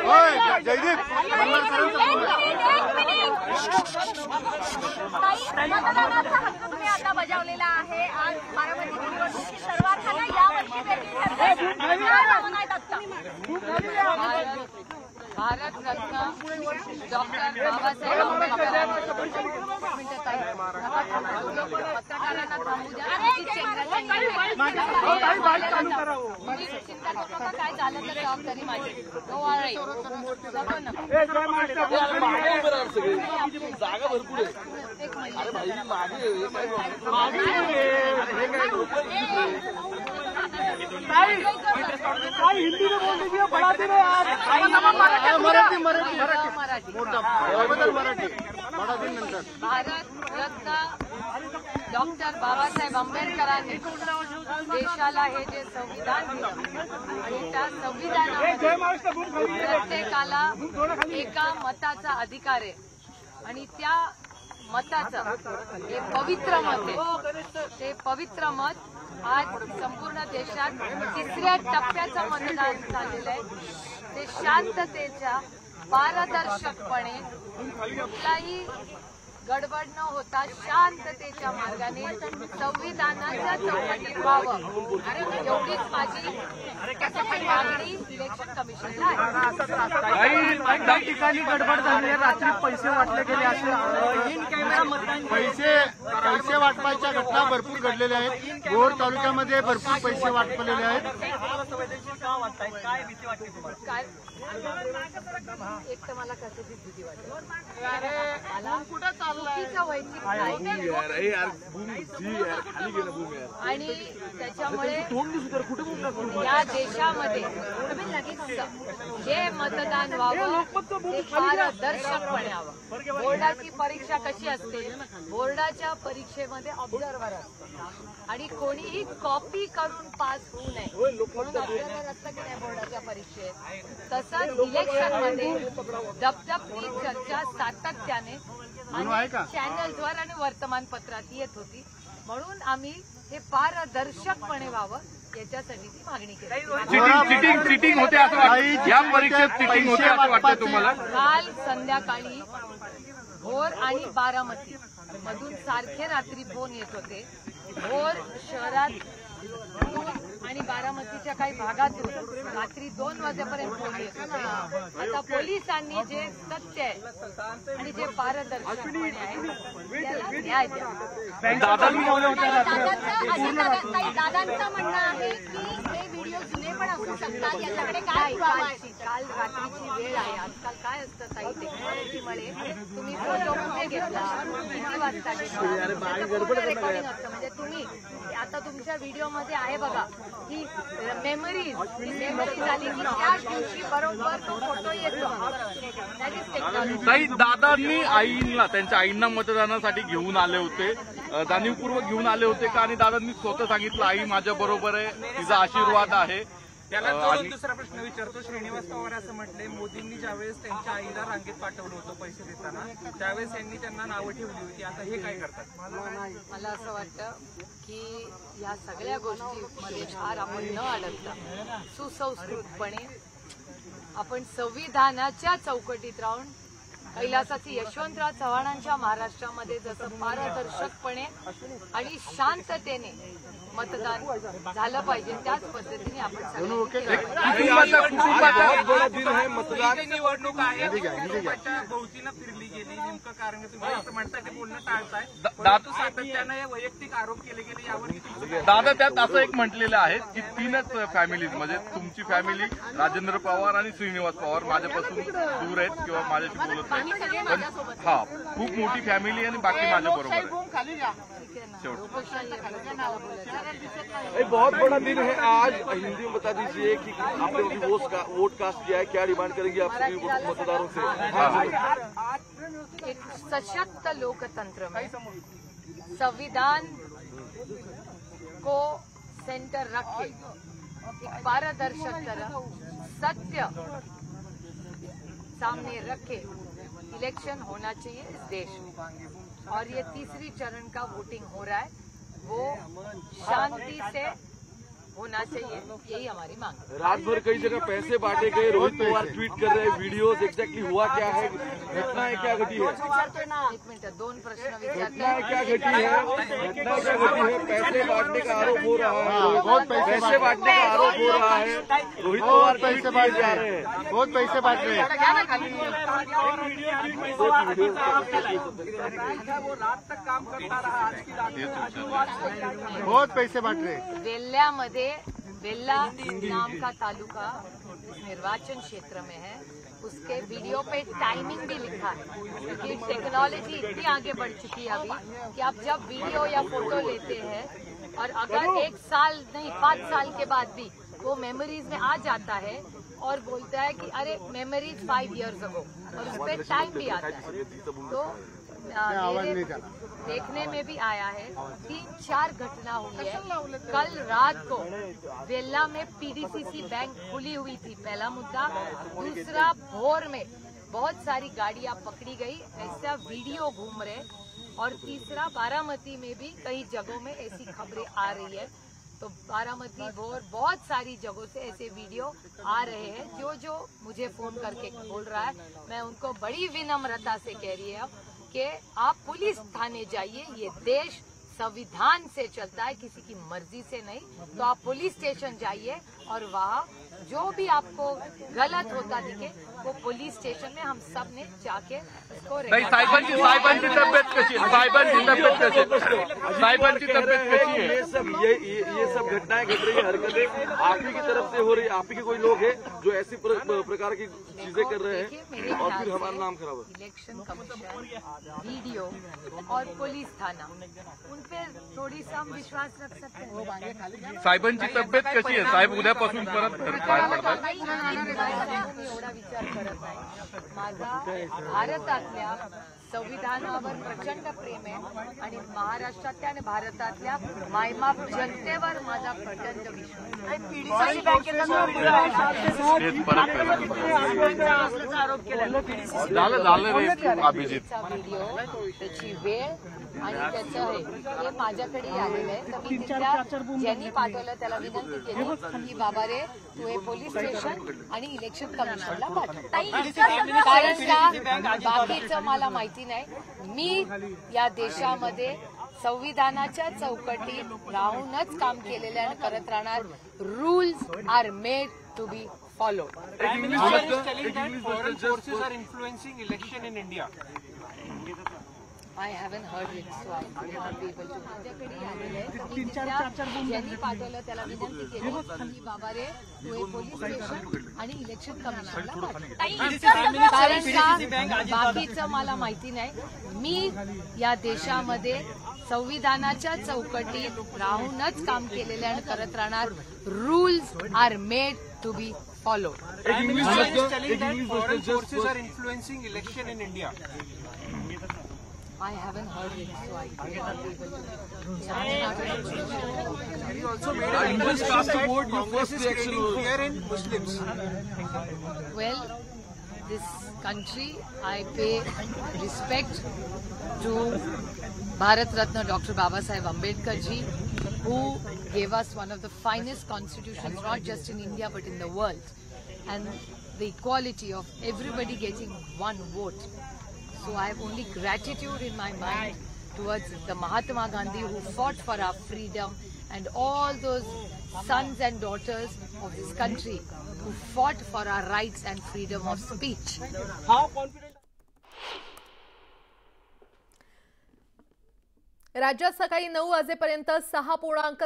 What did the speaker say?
होय जयदीप आता बजावलेला आहे आज बारामतीची निवडणुकीची या वर्षी वेगळी ठरते काय भावना आहेत आत्ता भारत रत्न डॉक्टर बाबासाहेब आंबेडकर. चिंता करू नका काय झालं तर जबाबदारी माझी जागा भरपूर आहे महिना अरे भाई मागे आहे, काय मराठी मराठी. मराठी. मोठा मराठी. बडा दिन नंतर भारत रत्न डॉक्टर बाबासाहेब आंबेडकरांनी देशाला हे जे संविधान दिलं आणि त्या संविधानामध्ये प्रत्येकाला एका मताचा अधिकार आहे. आणि त्या मताचं हे पवित्र मत आहे. ते पवित्र मत आज संपूर्ण देशात तिसऱ्या टप्प्याचं मतदान झालेलं आहे. ते शांततेच्या पारदर्शकपणे कुठलाही गडबड न होता शांततेच्या मार्गाने संविधानाच्या चौकटीत व्हावं. एवढीच माझी मागणी इलेक्शन कमिशनला आहे. काही ठिकाणी गडबड झाली रात्री पैसे वाटले गेले असे. पैसे पैसे वाटपाच्या घटना भरपूर घडलेल्या आहेत. भोर तालुक्यामध्ये भरपूर पैसे वाटपलेले आहेत. काय एक तर मला कशाची भीती वाटते. मला चुकीचं व्हायची यार आणि त्याच्यामुळे कुठे या देशामध्ये जे. मतदान व्हावं ते पारदर्शकपणे व्हावं बोर्डाची परीक्षा कशी असते? बोर्डाच्या परीक्षेमध्ये ऑब्झर्व्हर असतो आणि कोणीही कॉपी करून पास होऊ नये. म्हणून ऑब्झर्व्हर असतं की नाही बोर्डाच्या परीक्षेत? तसंच इलेक्शनमध्ये दपदपी चर्चा सातत्याने आहे का? चॅनल्सवर आणि वर्तमानपत्रात येत होती. म्हणून आम्ही हे पारदर्शकपणे व्हावं याच्यासाठी ती मागणी केली. चिटिंग चिटिंग होते असं वाटतं. या परीक्षेत होते. तुम्हाला? काल संध्याकाळी भोर आणि बारामती मधून सारखे रात्री फोन येत होते. भोर शहरात आणि बारामतीच्या काही भागातून रात्री दोन वाजेपर्यंत होते आता पोलिसांनी जे सत्य आहे आणि जे पारदर्शकपणे आहे त्याला न्याय द्या. दादांचं म्हणणं आहे की हे व्हिडिओ जुने पण असू शकतात. याच्याकडे काय पुरावा आहे. काल रात्रीची वेळ आहे. आजकाल काय असतं ताई? टेक्नॉलॉजीमुळे तुम्ही फोटो कुठे घेतला किती वाजता घेतला? पूर्ण रेकॉर्डिंग असतं. म्हणजे तुम्ही आता तुमच्या व्हिडिओमध्ये आहे बघा की मेमरीज मेमरी झाली की त्याच दिवशी बरोबर तो फोटो येतो. दॅट इज टेक्नॉलॉजी ताई दादांनी आईंना त्यांच्या आईंना मतदानासाठी घेऊन आले होते. जाणीवपूर्वक घेऊन आले होते का? आणि दादांनी स्वतः सांगितलं आई माझ्या बरोबर आहे. तिचा आशीर्वाद आहे. त्याला जोडून दुसरा प्रश्न विचारतो. श्रीनिवास पवार असं म्हटले मोदींनी ज्यावेळेस त्यांच्या आईला रांगेत पाठवलं होतं पैसे देताना त्यावेळेस त्यांनी त्यांना नावं ठेवली होती. आता हे काय करतात? मला असं वाटतं की या सगळ्या गोष्टीमध्ये फार आपण न अडकता सुसंस्कृतपणे आपण संविधानाच्या चौकटीत राहून कैलासाचे यशवंतराव चव्हाणांच्या महाराष्ट्रामध्ये जसं पारदर्शकपणे आणि शांततेने मतदान झालं पाहिजे त्याच पद्धतीने आपण निवडणूक आहे फिरली गेली नेमकं कारण तुम्ही असं म्हणता की बोलणं टाळताय. सातत्यानं हे वैयक्तिक आरोप केले गेले यावर दादा त्यात असं एक म्हटलेलं आहे की तीनच फॅमिलीज म्हणजे तुमची फॅमिली राजेंद्र पवार आणि श्रीनिवास पवार माझ्यापासून दूर आहेत किंवा माझ्याशी बोलत नाही पण हा खूप मोठी फॅमिली आणि बाकी माझ्या बरोबर आहे बहुत बड़ा दिन है। आज हिंदी में बता दीजिए कि आपने अभी वोट का, वोट कास्ट किया है। क्या डिमांड करेंगे आप सभी मतदारों से? एक सशक्त लोकतंत्र में संविधान को सेंटर रख के एक पारदर्शक तरह सत्य सामने रखे इलेक्शन होना चाहिए इस देश में। और ये तीसरी चरण का वोटिंग हो रहा है। हो. वो शांति से होना चाहिए यही हमारी मांग रात भर कई जगह पैसे बांटे गए रोहित पवार ट्वीट कर रहे हैं वीडियोस एग्जैक्टली हुआ क्या है घटनाएँ क्या घटी है एक मिनिट दोन प्रश्न विचारते क्या घटी है घटनाएँ क्या घटी है पैसे बांटने का आरोप हो रहा है हाँ, बहुत पैसे बांटने का आरोप हो रहा है रोहित पवार पैसे बांट जा रहे रहे हैं हैं बहुत पैसे बांट रहे हैं बहुत पैसे बांट रहे हैं वेल्ला नाम का तालुका निर्वाचन क्षेत्र में है। उसके वीडियो पे टाइमिंग भी लिखा है क्योंकि टेक्नोलॉजी इतनी आगे बढ़ चुकी है अभी कि आप जब वीडियो या फ़ोटो लेते हैं और अगर एक साल नहीं पाँच साल के बाद भी वो मेमोरीज में आ जाता है और बोलता है कि अरे मेमोरीज फाइव इयर्स अगो और उस पर टाइम भी आता है। तो मेरे नहीं चला। देखने में भी आया है तीन चार घटना हुई है। कल रात को वेल्ला में पीडीसीसी बैंक खुली हुई थी पहला मुद्दा। दूसरा भोर में बहुत सारी गाड़ियाँ पकड़ी गई ऐसा वीडियो घूम रहे। और तीसरा बारामती में भी कई जगहों में ऐसी खबरें आ रही है। तो बारामती भोर बहुत सारी जगहों से ऐसे वीडियो आ रहे हैं। जो जो मुझे फ़ोन करके बोल रहा है मैं उनको बड़ी विनम्रता से कह रही है। के आप पुलिस थाने जाइए ये देश संविधान से चलता है किसी की मर्ज़ी से नहीं। तो आप पुलिस स्टेशन जाइए और वहाँ जो भी आपको गलत होता दिखे वो पुलिस स्टेशन में हम सबने जाके उसको ये सब ये ये, ये सब घटनाएँ घट रही है हरकतें आप ही की तरफ़ से हो रही है आप ही के कोई लोग हैं जो ऐसी प्रकार की चीज़ें कर रहे हैं और फिर हमारा नाम खराब है। इलेक्शन कमीशन वीडियो और पुलिस थाना उन पे थोड़ी विश्वास रख सकते हैं साहेबांची तब्येत कशी आहे? साहेब उद्यापासून परत बाहेर पडतात एवढा विचार करत नाही. माझा भारतातल्या संविधानावर प्रचंड प्रेम आहे आणि महाराष्ट्रातल्या आणि भारतातल्या मायमाप जनतेवर माझा प्रचंड विश्वास परत करतात. झालं झालं रे अभिजित. चा व्हिडिओ त्याची वेळ आणि त्याचं हे. हे माझ्याकडे आलेलं आहे. तर मी तिथल्या ज्यांनी पाठवलं त्याला विनंती केली की बाबा रे तू हे पोलीस स्टेशन आणि इलेक्शन कमिशनला पाठव. कारण का बाकीचं मला माहिती नाही. मी या देशामध्ये संविधानाच्या चौकटीत राहूनच काम केलेलं आणि करत राहणार. Rules are made to be followed Prime Minister is I haven't heard it so I will not be able to माझ्याकडे आलेलं आहे. तर मी तिथल्या ज्यांनी पाठवलं त्याला विनंती केली. की बाबा रे तू हे पोलीस स्टेशन आणि इलेक्शन कमिशनला पाठव कारण का बाकीचं मला माहिती नाही. मी या देशामध्ये संविधानाच्या चौकटीत राहूनच काम केलेलं आणि करत राहणार. Rules are made to be follow Prime Minister is I haven't heard it, so I can't be able also made an English cast board. Congress is creating in Muslims. Well, this country, I pay respect to Bharat Ratna Dr. Baba Sahib Ambedkar ji, who gave us one of the finest constitutions, not just in India but in the world. And the equality of everybody getting one vote So I have only gratitude in my mind towards the Mahatma Gandhi who fought for our freedom and all those sons and daughters of this country who fought for our rights and freedom of speech. राज्यात सकाळी नऊ वाजेपर्यंत सहा पूर्णांक